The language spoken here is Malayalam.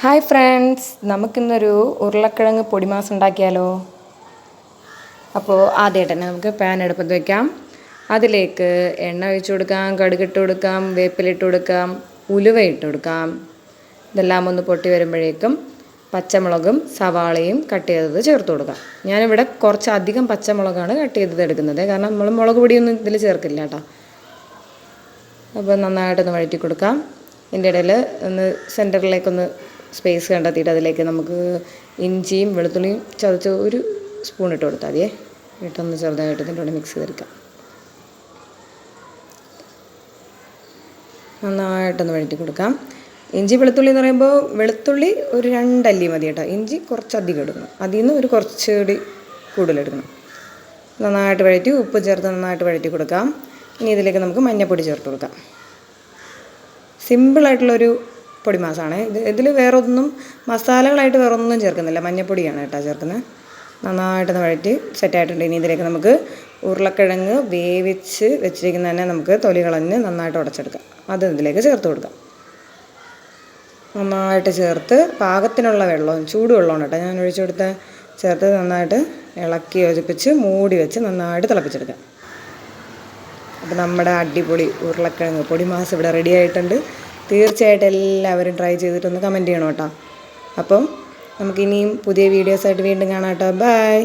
ഹായ് ഫ്രണ്ട്സ് നമുക്കിന്നൊരു ഉരുളക്കിഴങ്ങ് പൊടിമാസ് ഉണ്ടാക്കിയാലോ? അപ്പോൾ ആദ്യമായിട്ട് തന്നെ നമുക്ക് പാൻ എടുപ്പത്ത് വയ്ക്കാം അതിലേക്ക് എണ്ണ ഒഴിച്ചു കൊടുക്കാം കടുകിട്ട് കൊടുക്കാം വേപ്പിലിട്ട് കൊടുക്കാം ഉലുവ ഇട്ട് കൊടുക്കാം. ഇതെല്ലാം ഒന്ന് പൊട്ടി വരുമ്പോഴേക്കും പച്ചമുളകും സവാളയും കട്ട് ചെയ്തത് ചേർത്ത് കൊടുക്കാം. ഞാനിവിടെ കുറച്ച് അധികം പച്ചമുളകാണ് കട്ട് ചെയ്തത് എടുക്കുന്നത്. കാരണം നമ്മൾ മുളക് പൊടിയൊന്നും ഇതിൽ ചേർക്കില്ല കേട്ടോ. അപ്പോൾ നന്നായിട്ടൊന്ന് വഴറ്റി കൊടുക്കാം. ഇതിന്റെ ഇടയിൽ ഒന്ന് സെന്ററിലേക്കൊന്ന് സ്പേസ് കണ്ടെത്തിയിട്ട് അതിലേക്ക് നമുക്ക് ഇഞ്ചിയും വെളുത്തുള്ളിയും ചതച്ച് ഒരു സ്പൂൺ ഇട്ട് കൊടുത്താൽ മതിയേ. ഇട്ടൊന്ന് ചെറുതായിട്ട് ഇതിന്റെ കൂടെ മിക്സ് ചെയ്തെടുക്കാം. നന്നായിട്ടൊന്ന് വഴറ്റി കൊടുക്കാം. ഇഞ്ചി വെളുത്തുള്ളി എന്ന് പറയുമ്പോൾ വെളുത്തുള്ളി ഒരു രണ്ടല്ലി മതി കേട്ടോ. ഇഞ്ചി കുറച്ചധികം എടുക്കണം അതിൽ നിന്ന് ഒരു കുറച്ചുകൂടി കൂടുതലെടുക്കണം നന്നായിട്ട് വഴറ്റി ഉപ്പ് ചേർത്ത് നന്നായിട്ട് വഴറ്റി കൊടുക്കാം. ഇനി ഇതിലേക്ക് നമുക്ക് മഞ്ഞൾപ്പൊടി ചേർത്ത് കൊടുക്കാം. സിമ്പിളായിട്ടുള്ളൊരു പൊടി മാസമാണ് ഇത് ഇതിൽ വേറെ ഒന്നും മസാലകളായിട്ട് വേറെ ഒന്നും ചേർക്കുന്നില്ല. മഞ്ഞൾപ്പൊടിയാണ് കേട്ടോ ചേർക്കുന്നത് നന്നായിട്ടൊന്ന് വഴറ്റി സെറ്റായിട്ടുണ്ട്. ഇനി ഇതിലേക്ക് നമുക്ക് ഉരുളക്കിഴങ്ങ് വേവിച്ച് വെച്ചിരിക്കുന്ന തന്നെ നമുക്ക് തൊലി കളഞ്ഞ് നന്നായിട്ട് ഉടച്ചെടുക്കാം. അത് ഇതിലേക്ക് ചേർത്ത് കൊടുക്കാം. നന്നായിട്ട് ചേർത്ത് പാകത്തിനുള്ള വെള്ളവും ചൂടുവെള്ളമാണ് കേട്ടോ ഞാൻ ഒഴിച്ചു കൊടുത്ത ചേർത്ത് നന്നായിട്ട് ഇളക്കി യോജിപ്പിച്ച് മൂടി വെച്ച് നന്നായിട്ട് തിളപ്പിച്ചെടുക്കാം. അപ്പോൾ നമ്മുടെ അടിപൊളി ഉരുളക്കിഴങ്ങ് പൊടി മാസം ഇവിടെ റെഡി ആയിട്ടുണ്ട്. തീർച്ചയായിട്ടും എല്ലാവരും ട്രൈ ചെയ്തിട്ടൊന്ന് കമന്റ് ചെയ്യണം കേട്ടോ. അപ്പം നമുക്കിനിയും പുതിയ വീഡിയോസായിട്ട് വീണ്ടും കാണാം കേട്ടോ. ബൈ